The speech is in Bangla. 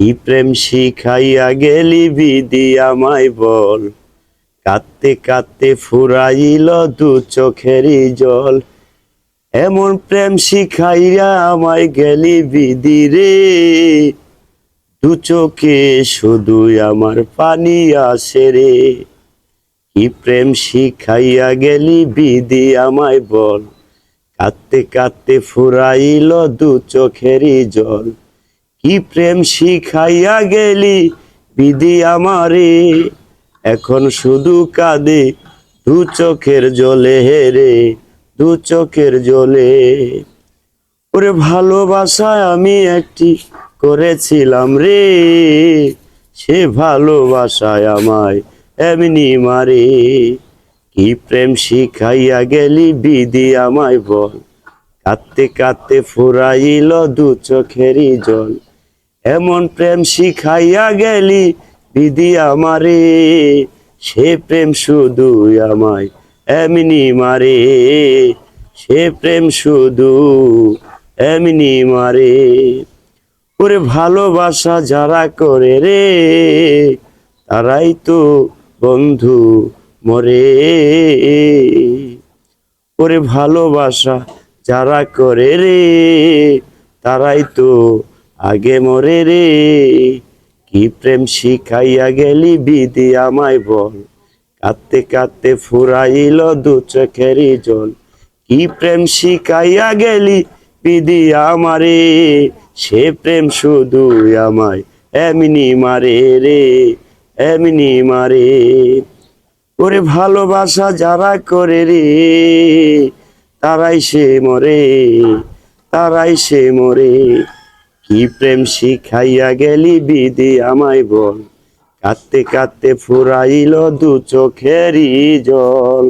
কি প্রেম শিখাইয়া গেলি বিধি আমায় বল। কাঁদতে কাঁদতে ফুরাইল দু চোখেরই জল। এমন প্রেম শিখাইয়া আমায় গেলি বিধি রে। দু চোখে শুধুই আমার পানি আসে রে। কি প্রেম শিখাইয়া গেলি বিধি আমায় বল। কাঁদতে কাঁদতে ফুরাইল দু চোখেরই জল। কি প্রেম শিখাইয়া গেলি বিধি আমারে? এখন শুধু কাঁদে দু চোখের জলে হেরে, দু চোখের জলে। ওরে ভালোবাসায় আমি একটি করেছিলাম রে, সে ভালোবাসায় আমায় এমনি মারে। কি প্রেম শিখাইয়া গেলি বিধি আমায় বল? কাঁদতে কাঁদতে ফুরাইল দু চোখেরই জল। এমন প্রেম শিখাইয়া গেলি বিধি আমারে, সে প্রেম শুধু আমায় এমনি মারে। সে প্রেম শুধু এমনি মারে। ওরে ভালোবাসা যারা করে রে, তারাই তো বন্ধু মরে। ওরে ভালোবাসা যারা করে রে, তারাই তো আগে মরে রে, কি প্রেম শিখাইয়া গেলি বিধি আমায় বল? কাঁদতে কাঁদতে ফুরাইল দু চোখেরই জল। কি প্রেম শিখাইয়া গেলি বিধি আমারে? সে প্রেম শুধু আমায় এমনি মারে রে, এমনি মারে। ওরে ভালোবাসা যারা করে রে, তারাই সে মরে, তারাই সে মরে। কি প্রেম শিখাইয়া গেলি বিধি আমায় বল? কাঁদতে কাঁদতে ফুরাইল দু চোখেরই জল।